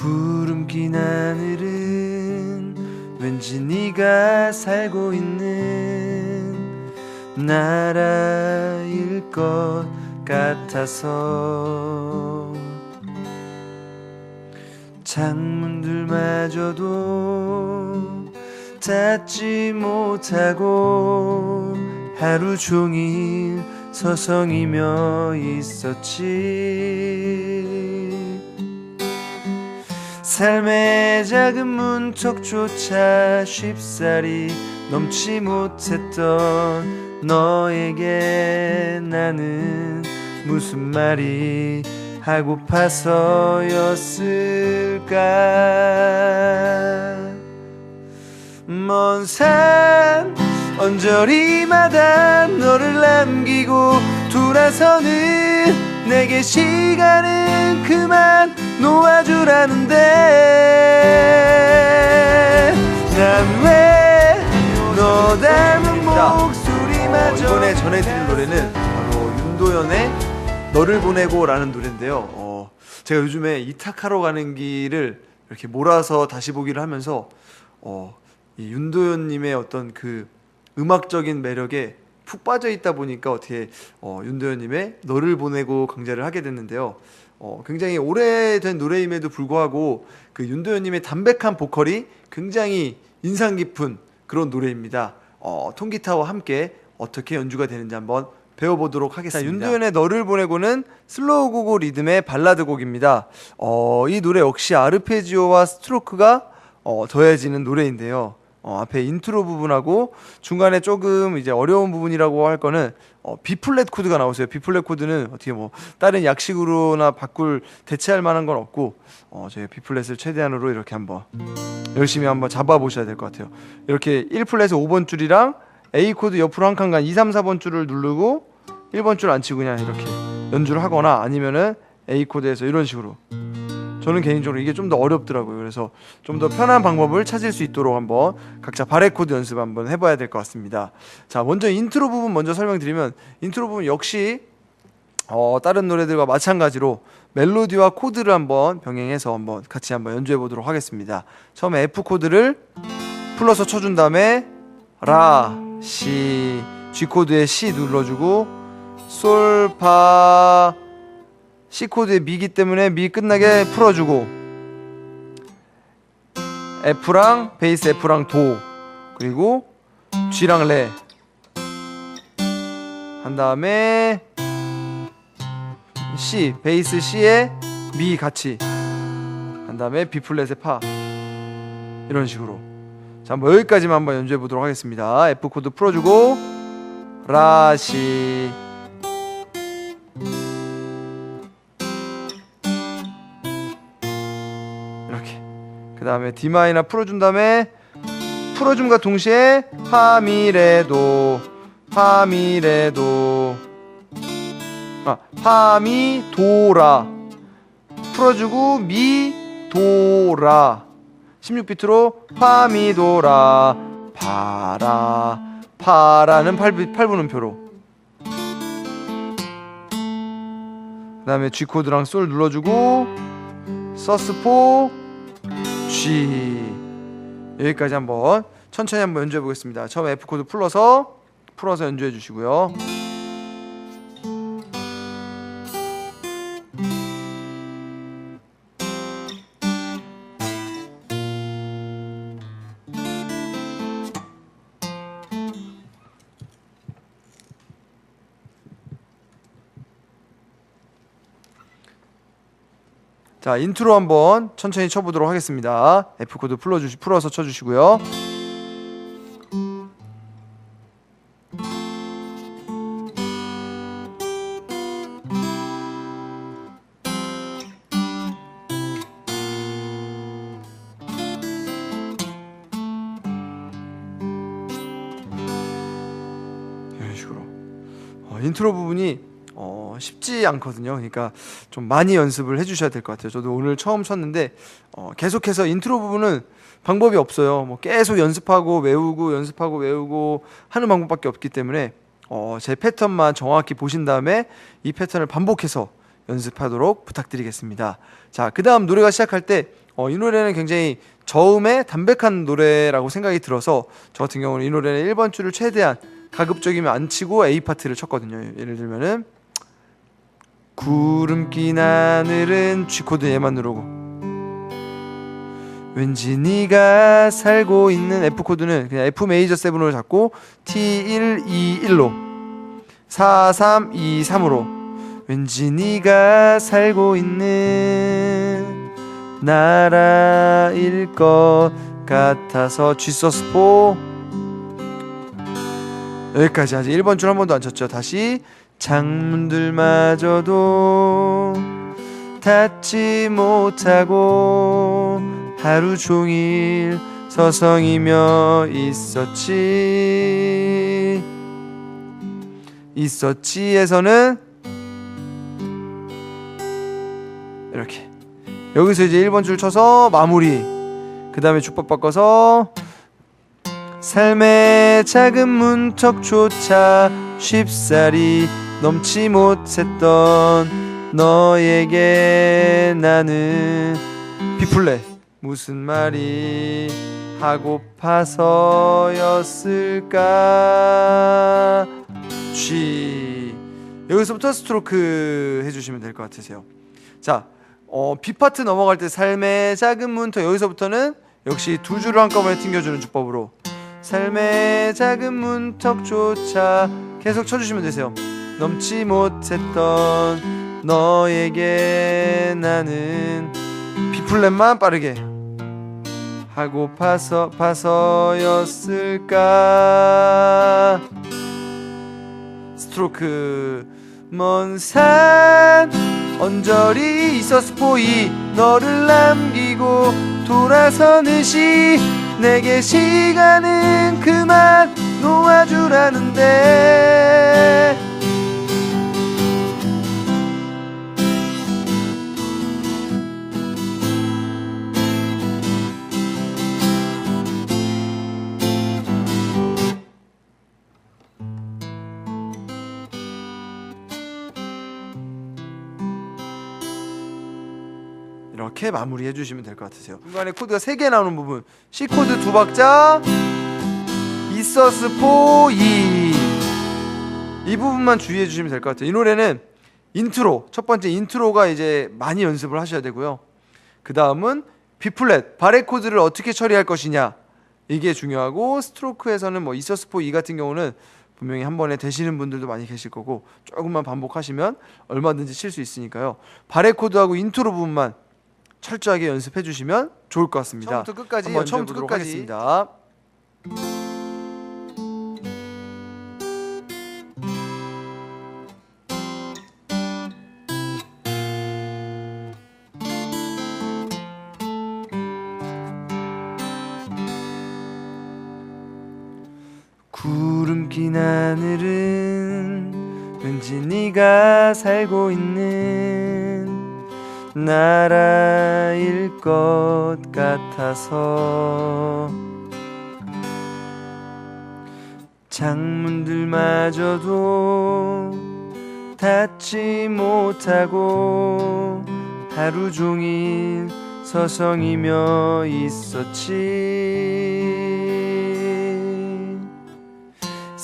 구름 낀 하늘은 왠지 네가 살고 있는 나라일 것 같아서 창문들마저도 닫지 못하고 하루 종일 서성이며 있었지. 삶의 작은 문턱조차 쉽사리 넘지 못했던 너에게 나는 무슨 말이 하고파서였을까? 먼 산 언저리마다 너를 남기고 돌아서는 내게 시간은 그만 놓아주라는데 난 왜 너 닮은 목소리마저 이번에 전해드릴 노래는 바로 윤도현의 너를 보내고 라는 노래인데요. 어, 제가 요즘에 이탁하러 가는 길을 이렇게 몰아서 다시 보기를 하면서 어, 이 윤도현님의 어떤 그 음악적인 매력에 푹 빠져 있다 보니까 어떻게 어, 윤도현님의 너를 보내고 강좌를 하게 됐는데요. 어, 굉장히 오래된 노래임에도 불구하고 그 윤도현님의 담백한 보컬이 굉장히 인상 깊은 그런 노래입니다. 어, 통기타와 함께 어떻게 연주가 되는지 한번 배워보도록 하겠습니다. 자, 윤도현의 너를 보내고는 슬로우 고고 리듬의 발라드 곡입니다. 어, 이 노래 역시 아르페지오와 스트로크가 어, 더해지는 노래인데요. 어, 앞에 인트로 부분하고 중간에 조금 이제 어려운 부분이라고 할 거는 어, B 플랫 코드가 나오세요. B 플랫 코드는 어떻게 뭐 다른 약식으로나 바꿀 대체할 만한 건 없고 어, 저희 B 플랫을 최대한으로 이렇게 한번 열심히 한번 잡아 보셔야 될 것 같아요. 이렇게 1 플랫의 5번 줄이랑 A 코드 옆으로 한 칸간 2, 3, 4번 줄을 누르고 1번 줄 안 치고 그냥 이렇게 연주를 하거나 아니면은 A 코드에서 이런 식으로 저는 개인적으로 이게 좀 더 어렵더라고요. 그래서 좀 더 편한 방법을 찾을 수 있도록 한번 각자 바레 코드 연습 한번 해봐야 될 것 같습니다. 자, 먼저 인트로 부분 먼저 설명드리면 인트로 부분 역시 어, 다른 노래들과 마찬가지로 멜로디와 코드를 한번 병행해서 한번 같이 한번 연주해 보도록 하겠습니다. 처음에 F 코드를 풀러서 쳐준 다음에 라, 시, G 코드에 C 눌러주고 솔, 파, C 코드의 미기 때문에 미 끝나게 풀어주고 F랑 베이스 F랑 도 그리고 G랑 레. 한 다음에 C 베이스 C에 미 같이. 한 다음에 B 플랫에 파. 이런 식으로. 자뭐 여기까지만 한번 연주해 보도록 하겠습니다. F 코드 풀어주고 라시 그 다음에 D 마이너 풀어준 다음에 풀어줌과 동시에 파미레도 파미레도. 아 파미도라. 풀어주고 미도라. 16비트로 파미도라. 파라. 파라는 8, 8분음표로. 그 다음에 G 코드랑 솔 눌러주고 서스포 G 여기까지 한번 천천히 한번 연주해 보겠습니다. 처음에 F 코드 풀어서 풀어서 연주해 주시고요. 자 인트로 한번 천천히 쳐보도록 하겠습니다. F 코드 풀어주시 풀어서 쳐주시고요. 어, 인트로 부분이 어, 쉽지 않거든요. 그러니까 좀 많이 연습을 해주셔야 될 것 같아요. 저도 오늘 처음 쳤는데 어, 계속해서 인트로 부분은 방법이 없어요. 뭐 계속 연습하고 외우고 연습하고 외우고 하는 방법밖에 없기 때문에 어, 제 패턴만 정확히 보신 다음에 이 패턴을 반복해서 연습하도록 부탁드리겠습니다. 자, 그 다음 노래가 시작할 때, 어, 이 노래는 굉장히 저음의 담백한 노래라고 생각이 들어서 저 같은 경우는 이 노래는 1번 줄을 최대한 가급적이면 안 치고 A 파트를 쳤거든요. 예를 들면은 구름 낀 하늘은 G 코드 얘만 누르고. 왠지 네가 살고 있는 F 코드는 그냥 F 메이저 세븐으로 잡고 T1 2 1로 4 3 2 3으로. 왠지 네가 살고 있는 나라일 것 같아서 G 서스4 여기까지. 아직 1번 줄 한 번도 안 쳤죠. 다시 창문들마저도 닫지 못하고 하루 종일 서성이며 있었지. 있었지에서는 이렇게. 여기서 이제 1번 줄 쳐서 마무리. 그 다음에 주법 바꿔서 삶의 작은 문턱조차 쉽사리 넘지 못했던 너에게 나는 비플레. 무슨 말이 하고파서였을까? G 여기서부터 스트로크 해주시면 될 것 같으세요. 자 어, B 파트 넘어갈 때 삶의 작은 문턱. 여기서부터는 역시 두 줄을 한꺼번에 튕겨주는 주법으로 삶의 작은 문턱조차 계속 쳐주시면 되세요. 넘지 못했던 너에게 나는 B 플랫만 빠르게 하고 파서 파서였을까? 스트로크 먼 산 언저리 있었어 보이. 너를 남기고 돌아서는 시 내게 시간은 그만 놓아주라는데 이렇게 마무리해 주시면 될 것 같으세요. 중간에 코드가 3개 나오는 부분 C 코드 두 박자 이서스 포 이 이 부분만 주의해 주시면 될 것 같아요. 이 노래는 인트로 첫 번째 인트로가 이제 많이 연습을 하셔야 되고요. 그 다음은 B 플랫 바레 코드를 어떻게 처리할 것이냐 이게 중요하고 스트로크에서는 뭐 이서스 포 이 같은 경우는 분명히 한 번에 되시는 분들도 많이 계실 거고 조금만 반복하시면 얼마든지 칠 수 있으니까요. 바레 코드하고 인트로 부분만 철저하게 연습해 주시면 좋을 것 같습니다. 처음부터 끝까지 한번 처음부터 끝까지 하겠습니다. 구름 낀 하늘은 왠지 네가 살고 있는 나라일 것 같아서. 창문들마저도 닫지 못하고 하루 종일 서성이며 있었지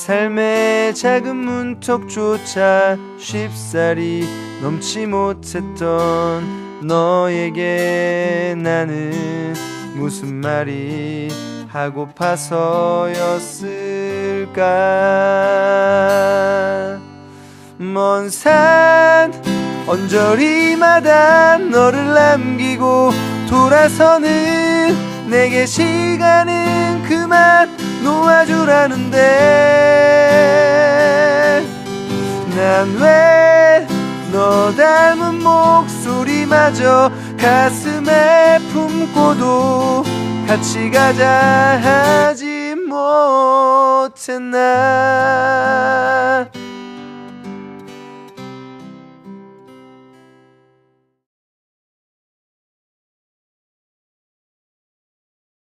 삶의 작은 문턱조차 쉽사리 넘지 못했던 너에게 나는 무슨 말이 하고파서였을까? 먼 산 언저리마다 너를 남기고 돌아서는 내게 시간은 그만 놓아주라는데 난 왜 너 닮은 목소리마저 가슴에 품고도 같이 가자 하지 못했나